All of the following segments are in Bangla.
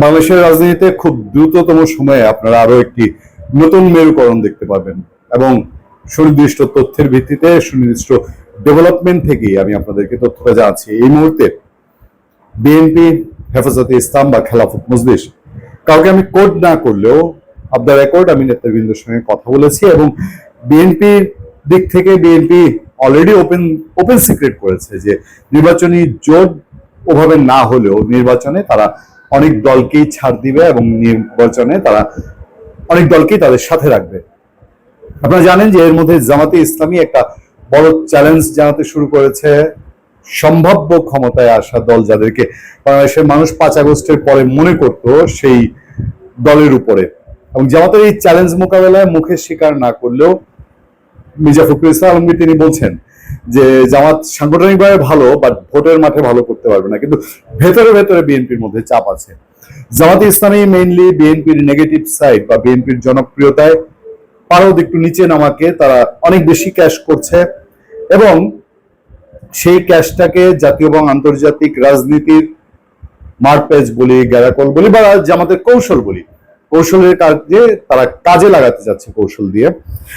বাংলাদেশের রাজনীতিতে খুব দ্রুততম সময়ে আপনারা আরও একটি নতুন মেরুকরণ দেখতে পাবেন এবং সুনির্দিষ্ট তথ্যের ভিত্তিতে, সুনির্দিষ্ট ডেভেলপমেন্ট থেকেই আমি আপনাদেরকে তথ্যটা জানাচ্ছি। এই মুহূর্তে বিএনপি হেফাজতে ইসলাম বা খেলাফত মজলিস, কাউকে আমি কোড না করলেও অব দ্য রেকর্ড আমি নেতৃবৃন্দের সঙ্গে কথা বলেছি এবং বিএনপির দিক থেকে BNP already open open secret করেছে যে নির্বাচনী জোট ওভাবে না হলেও নির্বাচনে তারা অনেক দলকেই ছাড় দিবে এবং নির্বাচনে তারা অনেক দলকেই তাদের সাথে রাখবে। আপনারা জানেন যে এর মধ্যে জামাতে ইসলামী একটা বড় চ্যালেঞ্জ জানাতে শুরু করেছে সম্ভাব্য ক্ষমতায় আসা দল যাদেরকে। বাংলাদেশের মানুষ পাঁচ আগস্টের পরে মনে করত সেই দলের উপরে। এবং জামাতের এই চ্যালেঞ্জ মোকাবেলায় মুখে স্বীকার না করলেও মির্জা ফখরুল ইসলাম আলমগীর তিনি বলছেন যে জামাত সাংগঠনিকভাবে ভালো বাট ভোটের মাঠে ভালো করতে পারবে না। কিন্তু ভেতরে ভেতরে বিএনপির মধ্যে চাপ আছে। জামাতে ইসলামী মেইনলি বিএনপির নেগেটিভ সাইড বা বিএনপির জনপ্রিয়তায় পারদ একটু নিচে নামাকে তারা অনেক বেশি ক্যাশ করছে এবং সেই ক্যাশটাকে জাতীয় এবং আন্তর্জাতিক রাজনীতির মারপেজ বলি, গ্যারাকল বলি বা জামাতের কৌশল বলি কৌশলের কাজে তারা কাজে লাগাতে যাচ্ছে কৌশল দিয়ে।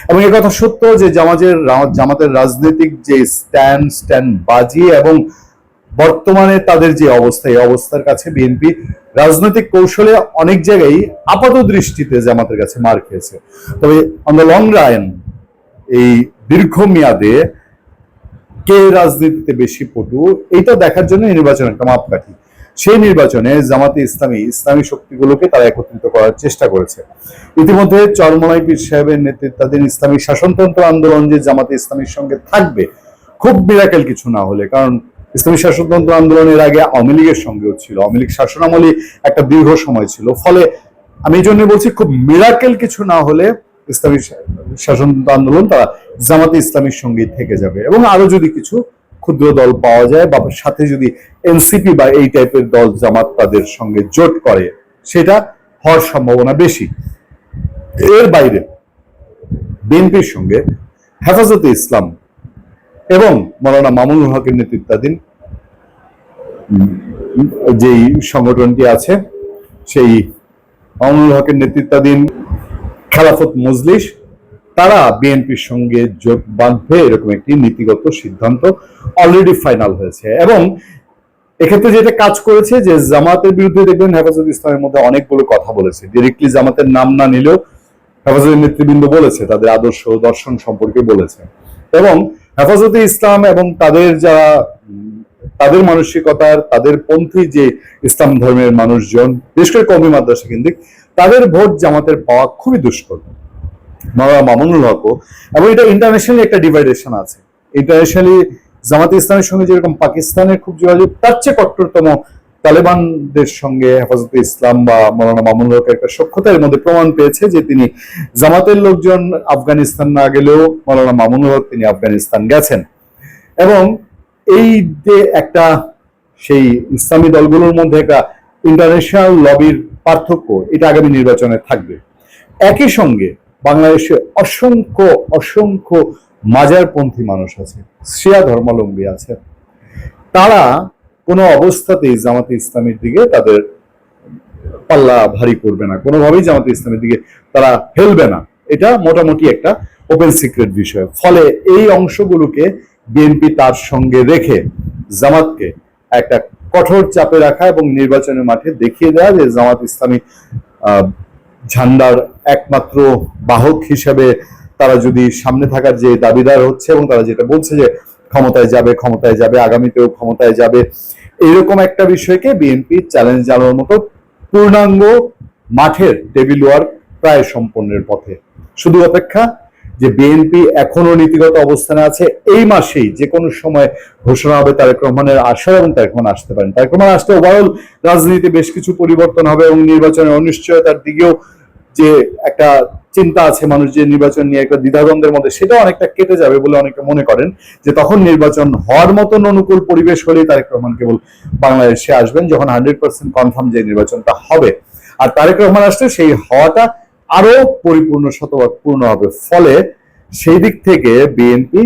এবং কথা সত্য যে জামাজের জামাতের রাজনৈতিক যে স্ট্যান্ড স্ট্যান্ড বাজি এবং বর্তমানে তাদের যে অবস্থা, এই অবস্থার কাছে বিএনপি রাজনৈতিক কৌশলে অনেক জায়গায় আপাত দৃষ্টিতে জামাতের কাছে মার খেয়েছে। তবে অন দ্য লং রান এই দীর্ঘমেয়াদে কে রাজনীতিতে বেশি পটু এটা দেখার জন্য নির্বাচন একটা মাপকাঠি। সেই নির্বাচনে জামাতে ইসলামী ইসলামী শক্তিগুলোকে তারা একত্রিত করার চেষ্টা করেছে। ইতিমধ্যে চরমলাই পীর সাহেবের নেতৃত্বাধীন ইসলামী শাসনতন্ত্র আন্দোলন যে জামাতে ইসলামীর সঙ্গে থাকবে, খুব বিরাকেল কিছু না হলে, কারণ ইসলামী শাসনতন্ত্র আন্দোলনের আগে আওয়ামী লীগের সঙ্গেও ছিল। আওয়ামী লীগ শাসনামলী একটা দীর্ঘ সময় ছিল। ফলে আমি এই জন্য বলছি, খুব মিরাকেল কিছু না হলে ইসলামী শাসনতন্ত্র আন্দোলন তারা জামাতে ইসলামীর সঙ্গেই থেকে যাবে। এবং আরও যদি কিছু ক্ষুদ্র দল পাওয়া যায় বা সাথে যদি এনসিপি বা এই টাইপের দল জামাত তাদের সঙ্গে জোট করে, সেটা হওয়ার সম্ভাবনা বেশি। এর বাইরে বিএনপির সঙ্গে হেফাজতে ইসলাম এবং মৌলানা মামুনুল হকের নেতৃত্বাধীন যেই সংগঠনটি আছে, সেই মামুনুল হকের নেতৃত্বাধীন খেলাফত মজলিস তারা বিএনপির সঙ্গে জোট বাঁধবে এরকম একটি নীতিগত সিদ্ধান্ত অলরেডি ফাইনাল হয়েছে। এবং এক্ষেত্রে যেটা কাজ করেছে যে জামাতের বিরুদ্ধে দেখবেন হেফাজত ইসলামের মধ্যে অনেকগুলো কথা বলেছে। ডিরেক্টলি জামাতের নাম না নিলেও হেফাজতের নেতৃবৃন্দ বলেছে, তাদের আদর্শ দর্শন সম্পর্কে বলেছে। এবং হেফাজতে ইসলাম এবং তাদের যারা তাদের মানসিকতার, তাদের পন্থী যে ইসলাম ধর্মের মানুষজন, বিশেষ করে কমি মাদ্রাসা কেন্দ্রিক, তাদের ভোট জামাতের পাওয়া খুবই দুষ্কর। মাওলানা মামুনুল হকও এবং এটা ইন্টারন্যাশনালি একটা ডিভাইডেশন আছে। ইন্টারন্যাশনালি জামাতে ইসলামের সঙ্গে যেরকম পাকিস্তানের খুব যোগাযোগ, তার চেয়ে কট্টরতম তালেবানদের সঙ্গে হেফাজতে ইসলাম বা মৌলানা মামুনুল হকের একটা সক্ষতার মধ্যে প্রমাণ পেয়েছে যে তিনি জামাতের লোকজন আফগানিস্তান না গেলেও মৌলানা মামুনুল হক তিনি আফগানিস্তান গেছেন। এবং এই যে একটা সেই ইসলামী দলগুলোর মধ্যে একটা ইন্টারন্যাশনাল লবির পার্থক্য, এটা আগামী নির্বাচনে থাকবে। একই সঙ্গে বাংলাদেশে অসংখ্য অসংখ্য মাজারপন্থী মানুষ আছে, শিয়া ধর্মাবলম্বী আছে। তারা কোনো অবস্থাতেই জামাতে ইসলামের দিকে তাদের পাল্লা ভারী করবে না, কোনোভাবেই জামাতে ইসলামের দিকে তারা হেলবে না। এটা মোটামুটি একটা ওপেন সিক্রেট বিষয়। ফলে এই অংশগুলোকে বিএনপি তার সঙ্গে রেখে জামাতকে একটা কঠোর চাপে রাখা এবং নির্বাচনের মাঠে দেখিয়ে দেওয়া যে জামাত ইসলামী ঝান্ডার একমাত্র বাহক হিসেবে তারা যদি সামনে থাকার যে দাবিদার হচ্ছে এবং তারা যেটা বলছে যে ক্ষমতায় যাবে ক্ষমতায় যাবে, আগামীতেও ক্ষমতায় যাবে এইরকম একটা বিষয়কে বিএনপি চ্যালেঞ্জ জানানোর মতো পূর্ণাঙ্গ মাঠের টেবিল ওয়ার্ক প্রায় সম্পন্নের পথে। শুধু অপেক্ষা যে বিএনপি এখনও নীতিগত অবস্থানে আছে, এই মাসেই যে কোনো সময় ঘোষণা হবে তারেক রহমানের আশা এবং তারেক রহমান আসতে পারেন। তারেক রহমান আসতে ওভারঅল রাজনীতিতে বেশ কিছু পরিবর্তন হবে এবং নির্বাচনের অনিশ্চয়তার দিকেও যে একটা চিন্তা আছে মানুষ যে নির্বাচন নিয়ে একটা দ্বিধাদ্বন্দ্বের মধ্যে সেটা অনেকটা কেটে যাবে বলে অনেকে মনে করেন যে তখন নির্বাচন হওয়ার মতন অনুকূল পরিবেশ হলেই তারেক রহমান কেবল বাংলাদেশে আসবেন যখন হান্ড্রেড পার্সেন্ট কনফার্ম যে নির্বাচনটা হবে। আর তারেক রহমান আসলে সেই হওয়াটা আরও পরিপূর্ণ শতভাগ পূর্ণ হবে। ফলে সেই দিক থেকে বিএনপি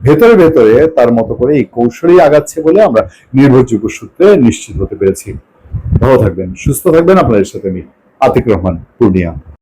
ভেতরে ভেতরে তার মতো করে এই কৌশলই আগাচ্ছে বলে আমরা নির্ভরযোগ্য সূত্রে নিশ্চিত হতে পেরেছি। ভালো থাকবেন, সুস্থ থাকবেন আপনাদের সাথে আমি আতিক রহমান পূর্ণিয়া।